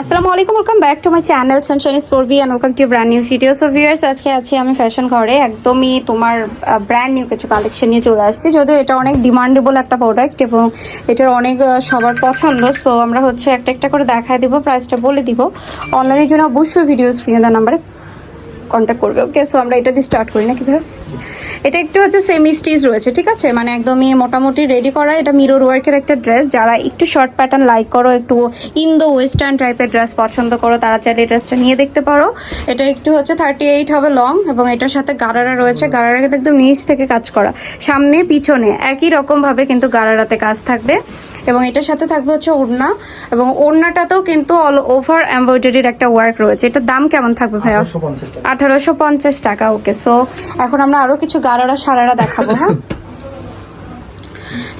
আসসালামু আলাইকুম welcome back to my channel sunshine স্পোর্বি and welcome to brand new videos of viewers আজকে আছি আমি ফ্যাশন ঘরে, একদমই তোমার ব্র্যান্ড নিউ কিছু কালেকশন নিয়ে চলে আসছি, যদিও এটা অনেক ডিমান্ডেবল একটা প্রোডাক্ট এবং এটার অনেক সবার পছন্দ। সো আমরা হচ্ছে একটা একটা করে দেখায় দিব প্রাইসটা বলে দিব। অনলাইনের জন্য অবশ্যই ভিডিও স্ক্রিনে দেওয়ার নাম্বারে কন্ট্যাক্ট করবে ওকে সো আমরা এটা দিয়ে স্টার্ট করি না কীভাবে এটা একটু হচ্ছে সেমি স্টিচ রয়েছে ঠিক আছে? মানে একদমই মোটামুটি রেডি করা এটা মিরর ওয়ার্কের একটা ড্রেস যারা একটু শর্ট প্যাটার্ন লাইক করো একটু ইন্দো ওয়েস্টার্ন টাইপের ড্রেস পছন্দ করো তারা চাইলে এই ড্রেসটা নিয়ে দেখতে পারো। এটা একটু হচ্ছে থার্টি এইট হবে লং এবং এটার সাথে গারারা রয়েছে। গারারা কিন্তু একদম নিচ থেকে কাজ করা সামনে পিছনে একই রকমভাবে কিন্তু গারারাতে কাজ থাকবে। এবং এটার সাথে থাকবে হচ্ছে ওড়না এবং ওড়নাটাতেও কিন্তু অল ওভার এমব্রয়ডারির একটা ওয়ার্ক রয়েছে। এটার দাম কেমন থাকবে ভাইয়া? আঠারোশো পঞ্চাশ আঠারোশো পঞ্চাশ টাকা ওকে সো এখন আমরা আরও কিছু গারারা সারারা দেখাবো হ্যাঁ?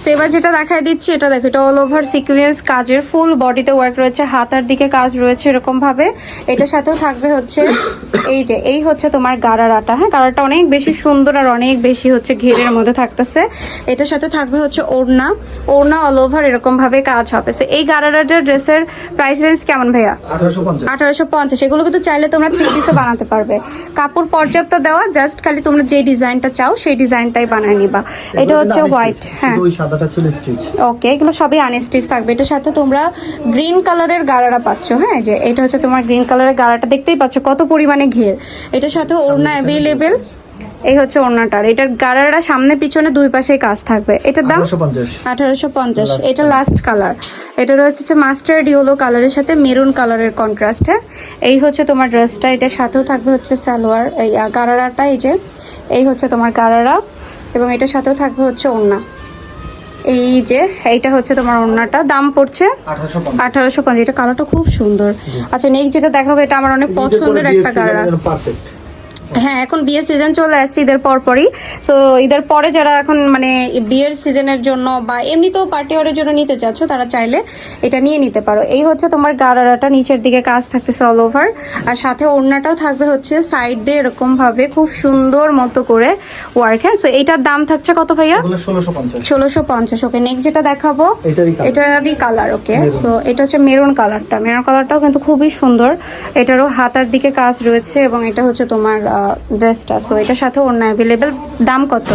সো এবার যেটা দেখাই দিচ্ছি এটা দেখো এটা অল ওভার সিকুয়েন্স কাজের ফুল বডিতে ওয়ার্ক রয়েছে হাতার দিকে কাজ রয়েছে এরকম ভাবে। এটার সাথেও থাকবে হচ্ছে এই যে এই হচ্ছে তোমার গারারাটা হ্যাঁ? গারাটা অনেক বেশি সুন্দর আর অনেক বেশি হচ্ছে ঘেরের মধ্যে থাকতেছে। এটার সাথে থাকবে হচ্ছে ওড়না ওড়না অল ওভার এরকম ভাবে কাজ হবে। সো এই গারারাটার ড্রেসের প্রাইস রেঞ্জ কেমন ভাইয়া? আঠারোশো পঞ্চাশ। এগুলো কিন্তু চাইলে তোমরা থ্রি পিসও বানাতে পারবে। কাপড় পর্যাপ্ত দেওয়া জাস্ট খালি তোমরা যে ডিজাইনটা চাও সেই ডিজাইনটাই বানায় নিবা। এটা হচ্ছে হোয়াইট হ্যাঁ। সাদাটা ছিল স্টিচ ওকে এগুলো সবই আনস্টিচ থাকবে। এটার সাথে তোমরা গ্রিন কালারের গাড়ারা পাচ্ছ হ্যাঁ? যে এটা হচ্ছে তোমার গ্রিন কালারের গাড়াটা দেখতেই পাচ্ছ কত পরিমাণে ঘের। এটার সাথে ওড়না অ্যাভেলেবেল এই হচ্ছে ওড়নাটার। এটার গাড়ারা সামনে পিছনে দুই পাশে কাজ থাকবে। এটার দাম? আঠারোশো পঞ্চাশ। এটা লাস্ট কালার এটা রয়েছে হচ্ছে মাস্টার্ড ইয়েলো কালারের সাথে মেরুন কালারের কন্ট্রাস্ট হ্যাঁ? এই হচ্ছে তোমার ড্রেসটা এটার সাথেও থাকবে হচ্ছে সালোয়ার এই গারারাটা এই যে। এই হচ্ছে তোমার গারারা এবং এটার সাথেও থাকবে হচ্ছে ওড়না। এই যে এইটা হচ্ছে তোমার ওড়নাটা। দাম পড়ছে আঠারোশো পঞ্চাশ। এটা কালারটা খুব সুন্দর। আচ্ছা নেক্সট যেটা দেখাবো এটা আমার অনেক পছন্দের একটা পারফেক্ট হ্যাঁ এখন বিয়ের সিজন চলে আসছে ঈদের পর পরই সো ঈদের পরে যারা এখন মানে বিয়ের সিজনের জন্য বা এমনিতেও পার্টি ওয়ারের জন্য নিতে চাচ্ছ তারা চাইলে এটা নিয়ে নিতে পারো। এই হচ্ছে তোমার গারারাটা নিচের দিকে কাজ থাকতেছে অল ওভার আর সাথে ওড়নাটাও থাকবে হচ্ছে সাইড দিয়ে এরকম ভাবে খুব সুন্দর মতো করে ওয়ার্ক হ্যাঁ? সো এইটার দাম থাকছে কত ভাইয়া? ষোলোশো পঞ্চাশ। ওকে নেক্সট যেটা দেখাবো এটারই। Colour okay. সো এটা হচ্ছে মেরুন কালারটা মেরুন কালারটাও কিন্তু খুবই সুন্দর। এটারও হাতার দিকে কাজ রয়েছে এবং এটা হচ্ছে তোমার ড্রেসটা সো এটার সাথে অন্য অ্যাভেলেবেল দাম কত?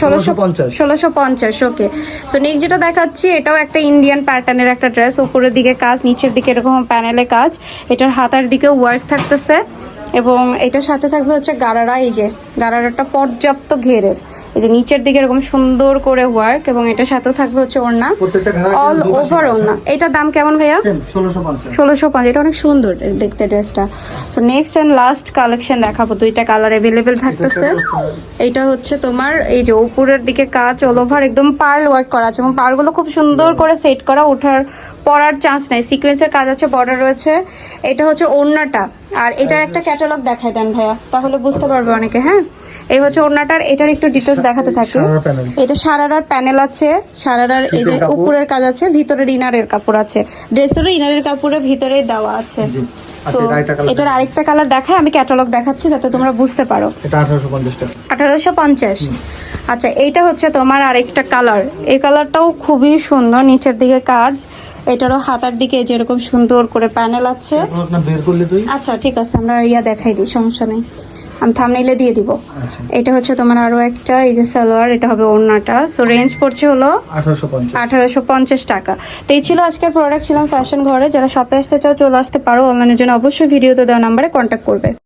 ষোলোশো পঞ্চাশ। ষোলোশো পঞ্চাশ। ওকে সো নেক্সট যেটা দেখাচ্ছি এটাও একটা ইন্ডিয়ান প্যাটার্নের একটা ড্রেস উপরের দিকে কাজ নিচের দিকে এরকম প্যানেলে কাজ। এটার হাতার দিকে ওয়ার্ক থাকতেছে। এবং এটার সাথে থাকবে হচ্ছে গারারা এই যে গারারাটা পর্যাপ্ত ঘেরের। এই যে নিচের দিকে এরকম সুন্দর করে ওয়ার্ক এবং এটা সাথেও থাকবে হচ্ছে ওড়না। অল ওভার ওড়না। এটার দাম কেমন ভাইয়া? ষোলোশো পাঁচ এটা অনেক সুন্দর দেখতে ড্রেসটা so next and last collection দেখাবো। দুইটা কালার অ্যাভেলেবেল থাকতেছে। এইটা হচ্ছে তোমার এই যে উপরের দিকে কাজ অল ওভার একদম পার্ল ওয়ার্ক করা আছে এবং পার্লগুলো খুব সুন্দর করে সেট করা ওঠার পরার চান্স নাই। সিকোয়েন্সের কাজ আছে বর্ডার রয়েছে। এটা হচ্ছে ওড়নাটা। আর এটার একটা ক্যাটালগ দেখায় দেন ভাইয়া তাহলে বুঝতে পারবে অনেকে হ্যাঁ? এই হচ্ছে ওড়নাটার এটার একটু ডিটেলস দেখাতে থাকি। এটা সারারার প্যানেল আছে সারারার এই যে উপরের কাজ আছে ভিতরের ইনারের কাপড় আছে। ড্রেসেরও ইনারের কাপড়ের ভিতরেই দেওয়া আছে। আচ্ছা, এটার আরেকটা কালার দেখায় আমি ক্যাটালগ দেখাচ্ছি যাতে তোমরা বুঝতে পারো। আঠারোশো পঞ্চাশ আচ্ছা এইটা হচ্ছে তোমার আরেকটা কালার এই কালারটাও খুবই সুন্দর নিচের দিকে কাজ। এটারও হাতার দিকে যেরকম সুন্দর করে প্যানেল আছে। আচ্ছা ঠিক আছে আমরা ইয়া দেখাই দিই সমস্যা নেই। আমি থামনেইলে দিয়ে দিব। আচ্ছা। এটা হচ্ছে তোমার আরও একটা এই যে সালোয়ার এটা হবে ওড়নাটা। সো রেঞ্জ পড়ছে হলো আঠারোশো পঞ্চাশ। আঠারোশো পঞ্চাশ টাকা। তো এই ছিল আজকের প্রোডাক্ট ছিলাম ফ্যাশন ঘরে। যারা শপে আসতে চাও চলে আসতে পারো। অনলাইনের জন্য অবশ্যই ভিডিওতে দেওয়া নাম্বারে কন্ট্যাক্ট করবে।